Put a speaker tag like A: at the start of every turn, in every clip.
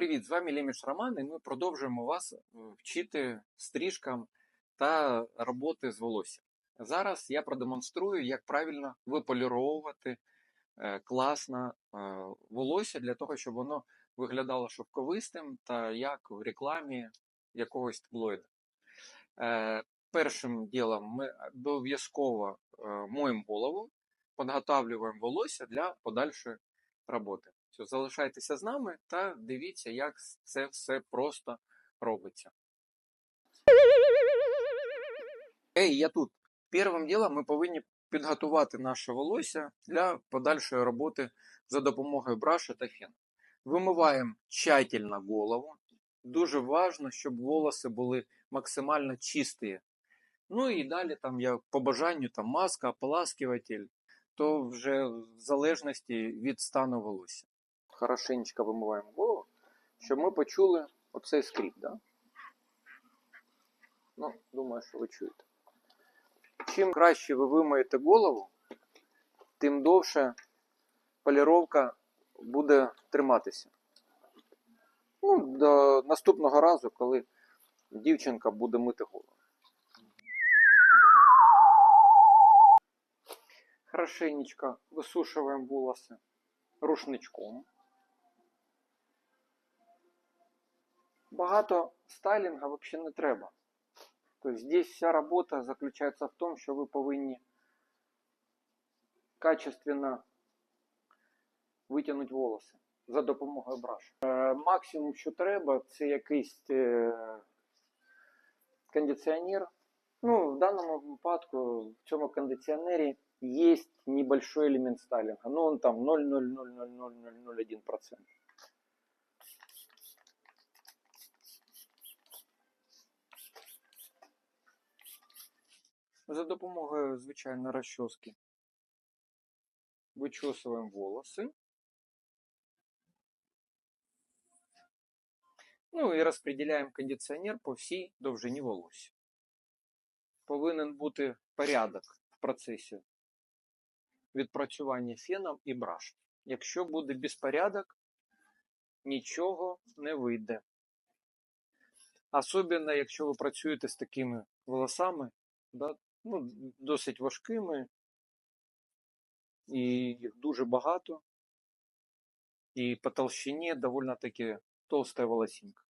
A: Привіт, з вами Ліміш Роман, і ми продовжуємо вас е, вчити стрижкам та роботи з волоссям. Зараз я продемонструю, як правильно виполіровувати е, класно е, волосся для того, щоб воно виглядало шовковистим та як в рекламі якогось таблоїда. Першим ділом ми обов'язково моємо голову, підготавлюємо волосся для подальшої роботи. Все, залишайтеся з нами та дивіться, як це все просто робиться. Ей, я тут. Першим ділом ми повинні підготувати наше волосся для подальшої роботи за допомогою браша та фена. Вимиваємо тщательно голову. Дуже важливо, щоб волоси були максимально чисті. Ну і далі там я по бажанню там маска, ополаскиватель, то вже в залежності від стану волосся. Хорошенечко вимиваємо голову, щоб ми почули оцей скрип, да? Ну, думаю, що ви чуєте. Чим краще ви вимиєте голову, тим довше поліровка буде триматися. Ну, до наступного разу, коли дівчинка буде мити голову. Хорошенечко висушуємо волоси рушничком. Багато стайлінга взагалі не треба. Тобто здесь вся робота заключається в тому, що ви повинні качественно витягнути волоси за допомогою брашу. Е, максимум, що треба, це якийсь е, кондиціонер. Ну, в даному випадку в цьому кондиціонері є небольшой элемент стайлинга. Ну, он там 0,0000001%. За допомогою звичайної розчоски вичесуємо волоси. Ну і розподіляємо кондиціонер по всій довжині волосся. Повинен бути порядок в процесі відпрацювання феном і брашем. Якщо буде безпорядок, нічого не вийде. Особливо, якщо ви працюєте з такими волосами, да, ну, досить важкими, і їх дуже багато, і по толщині доволі таки толста волосинка.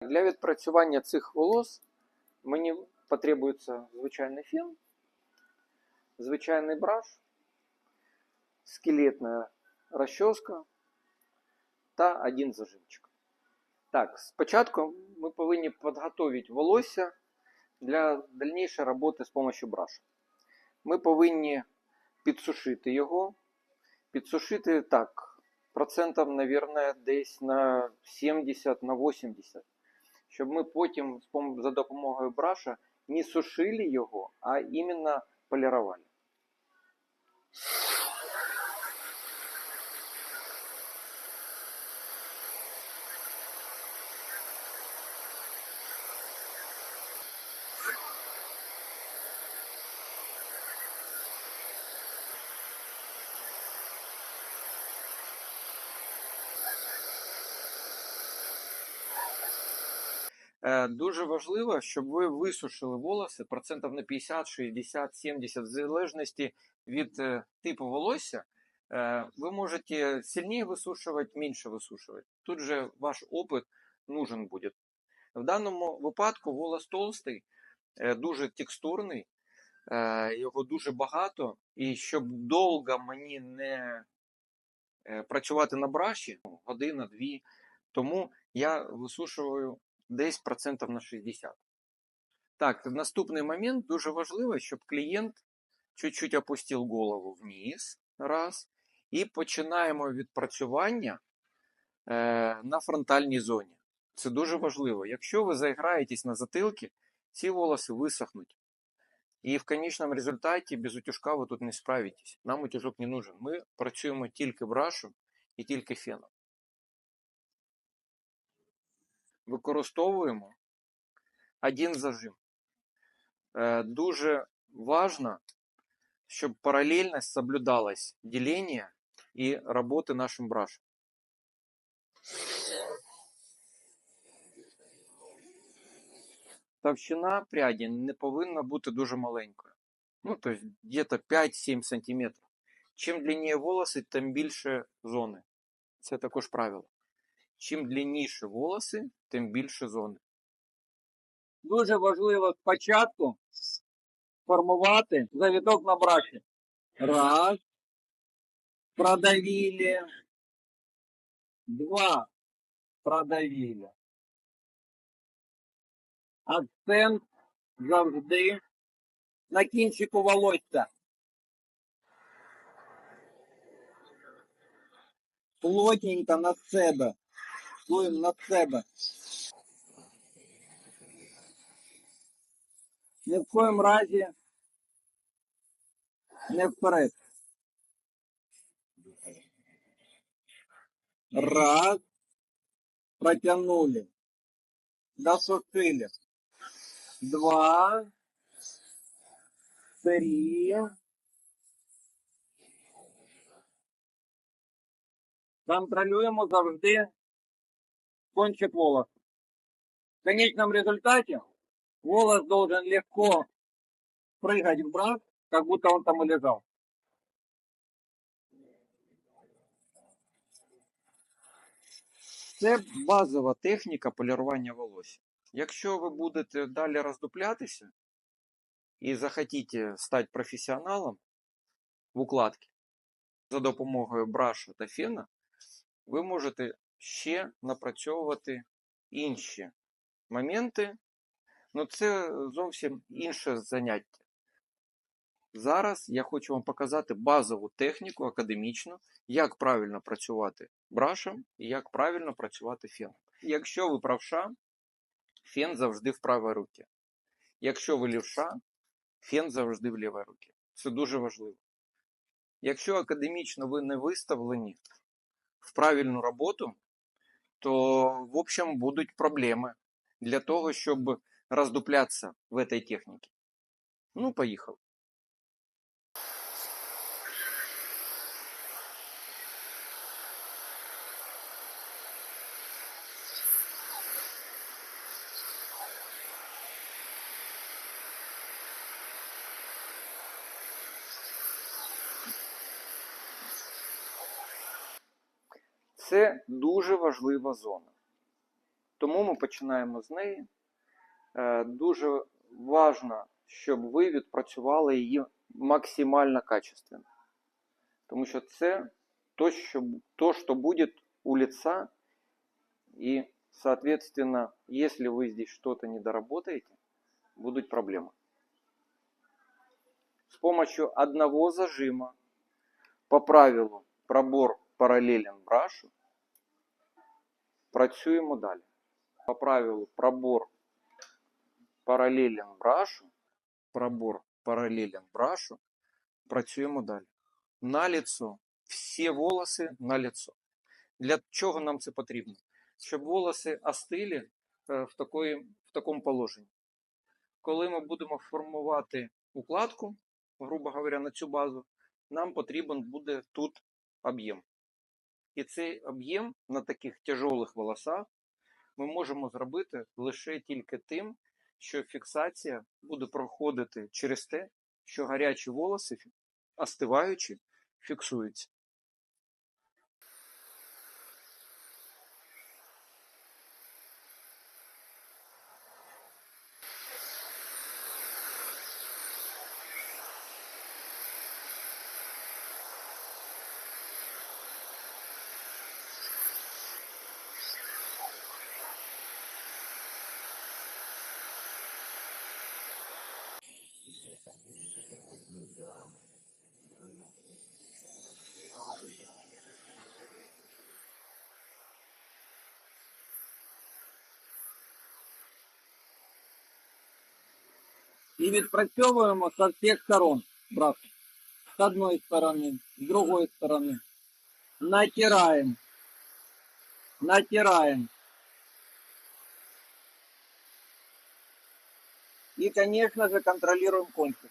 A: Для відпрацювання цих волос мені потребується звичайний фен, звичайний браш, скелетна розчоска та один зажимчик. Так, спочатку ми повинні підготувати волосся для дальнішої роботи з допомогою браша. Ми повинні підсушити його. Підсушити так, процентів, мабуть, десь на 70 на 80 щоб ми потім за допомогою браша не сушили його, а іменно полировали. Дуже важливо, щоб ви висушили волоси процентів на 50, 60, 70, в залежності від е, типу волосся. Е, ви можете сильніше висушувати, менше висушувати. Тут же ваш опит нужен буде. В даному випадку волос толстий, дуже текстурний, його дуже багато. І щоб довго мені не працювати на браші, година-дві, тому я висушую десь процентів на 60. Так, наступний момент дуже важливо, щоб клієнт чуть-чуть опустив голову вниз, раз, і починаємо відпрацювання е, на фронтальній зоні. Це дуже важливо. Якщо ви заіграєтесь на затилки, ці волоси висохнуть. І в конечному результаті без утюжка ви тут не справитесь. Нам утюжок не нужен. Ми працюємо тільки брашем і тільки феном. використовуємо один зажим. Е, дуже важно, щоб параллельность соблюдалась деления і роботи нашим брашем. Товщина пряді не повинна бути дуже маленькою. Ну, то где-то 5-7 см. Чим длиннее волоси, тим більше зони. Це також правило. Чим длинніші волоси, тим більше зони.
B: Дуже важливо спочатку формувати завіток на браші. Раз. Продавили. Два. Продавили. Акцент завжди на кінчику волосся. Плотненько на себе. Плюємо на себе. Ні в коєму разі не вперед. Раз. Протянули. Досушили. Два. Три. Контролюємо завжди кончик волоса. В конечном результате волос должен легко прыгать в брак, как будто он там и лежал.
A: Це базова техніка полірування волосся. Якщо ви будете далі роздуплятися і захотіте стати професіоналом в укладці за допомогою браша та фена, ви можете ще напрацьовувати інші моменти, але це зовсім інше заняття. Зараз я хочу вам показати базову техніку академічну, як правильно працювати брашем і як правильно працювати феном. Якщо ви правша, фен завжди в правій руці. Якщо ви лівша, фен завжди в лівій руці. Це дуже важливо. Якщо академічно ви не виставлені в правильну роботу, то, в общем, будут проблемы для того, чтобы раздупляться в этой технике. Ну, поїхали. Це дуже важлива зона. Тому ми починаємо з неї. Е, Дуже важливо, щоб ви відпрацювали її максимально качественно. Тому що це то, що, то, что будет у лица. И, соответственно, если вы здесь что-то не доработаете, будут проблемы. С помощью одного зажима по правилу пробор паралелен брашу працюємо далі. По правилу пробор паралелен брашу, пробор паралелен брашу, працюємо далі. На лицо. Всі волоси на лицо. Для чого нам це потрібно? Щоб волоси остили е, в, такої, в такому положенні. Коли ми будемо формувати укладку, грубо говоря, на цю базу, нам потрібен буде тут об'єм. І цей об'єм на таких тяжолих волосах ми можемо зробити лише тільки тим, що фіксація буде проходити через те, що гарячі волоси, остиваючи, фіксуються.
B: И відпрацьовуємо со всех сторон. Брат. С одной стороны, с другой стороны. Натираем. Натираем. И, конечно же, контролируем кончик.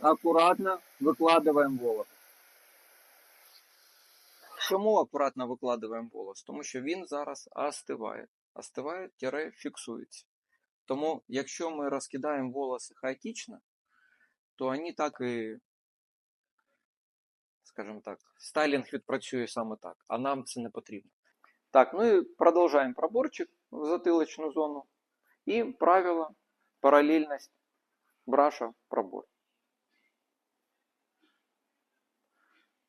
B: Аккуратно выкладываем волос.
A: Чому акуратно викладаємо волос? Тому що він зараз остиває. Остиває, тире, фіксується. Тому, якщо ми розкидаємо волоси хаотично, то вони так і, скажімо так, стайлінг відпрацює саме так, а нам це не потрібно. Так, ну і продовжуємо проборчик в затилочну зону. І правило, паралельність браша в проборі.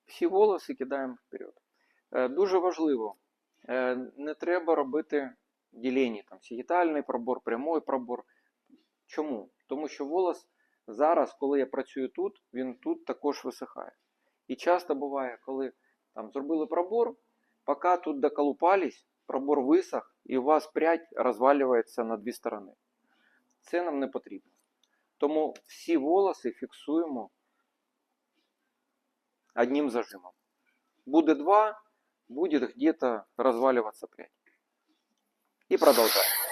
A: Всі волоси кидаємо вперед. Е, Дуже важливо, е, не треба робити ділення, там, сігітальний пробор, прямий пробор. Чому? Тому що волос зараз, коли я працюю тут, він тут також висихає. І часто буває, коли там зробили пробор, поки тут доколупались, пробор висох, і у вас прядь розвалюється на дві сторони. Це нам не потрібно. Тому всі волоси фіксуємо одним зажимом. Буде два, будет где-то разваливаться прядь. И продолжаем.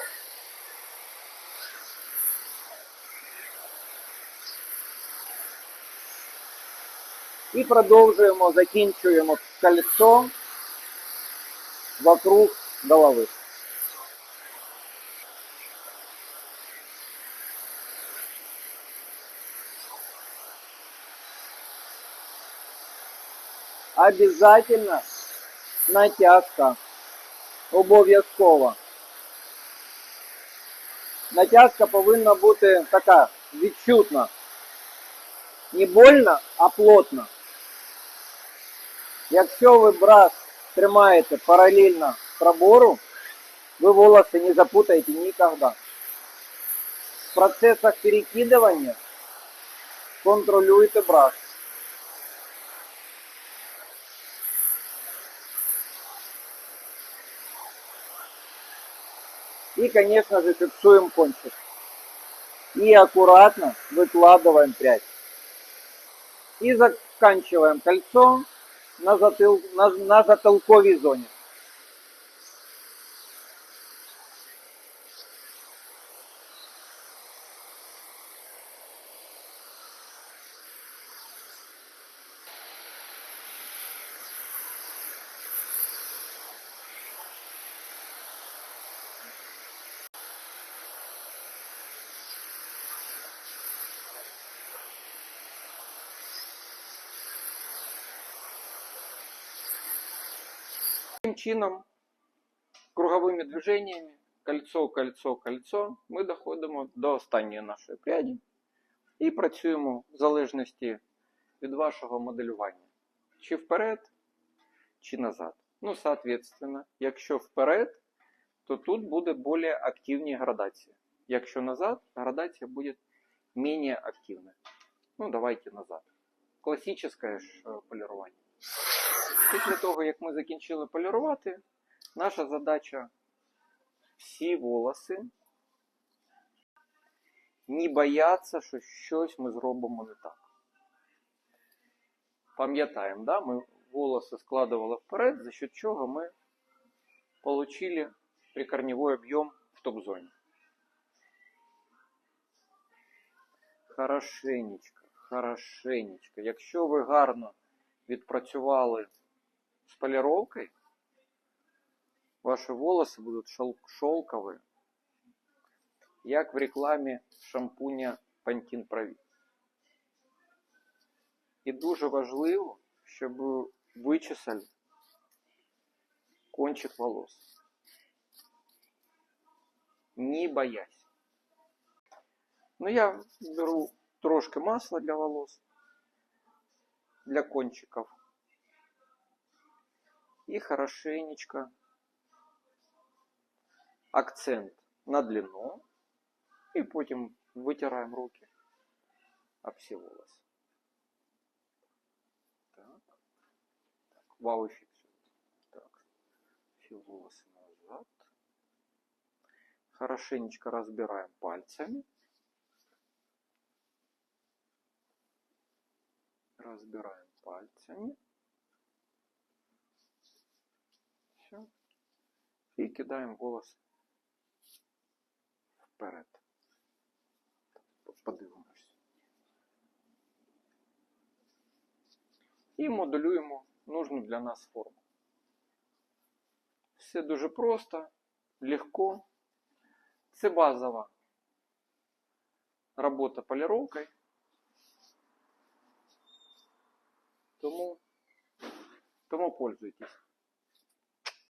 B: І продовжуємо, закінчуємо кольцо вокруг голови. Обязательно натяжка. Обов'язково. Натяжка повинна бути така відчутна. Не больно, а плотно. Якщо ви брас тримаєте паралельно пробору, ви волоси не запутаете никогда. В процесах перекидывания контролюйте брас. И, конечно же, фиксуем кончик. И аккуратно выкладываем прядь. И заканчиваем кольцо на, затыл, на, на затилковій зоне.
A: Таким чином, круговими движеннями, кольцо, кольцо, кольцо, ми доходимо до останньої нашої пряді і працюємо в залежності від вашого моделювання. Чи вперед, чи назад. Ну, соответственно, якщо вперед, то тут буде більш активні градації. Якщо назад, градація буде менее активна. Ну, давайте назад. Класичне ж е, полірування. Після того, як ми закінчили полірувати, наша задача всі волоси не бояться, що щось ми зробимо не так. Пам'ятаємо, да? ми волоси складували вперед, за счет чого ми отримали прикорневой об'єм в топ-зоні. Хорошенечко, хорошенечко. Якщо ви гарно відпрацювали з поліровкою, ваші волоси будуть шел- шелкові, як в рекламі шампуня Pantene Pro. І дуже важливо, щоб ви вичесали кончик волос. Не боясь. Ну, я беру трошки масла для волос, для кончиков. И хорошенечко акцент на длину. И потім вытираем руки об все волосы. Так. так вау фиксируем. Так. Все волосы назад. Хорошенечко разбираем пальцами. Разбираем пальцами. І кидаємо волос вперед. Подивимось. І моделюємо нужну для нас форму. Все дуже просто, легко. Це базова робота поліровкою. Тому, тому пользуйтесь.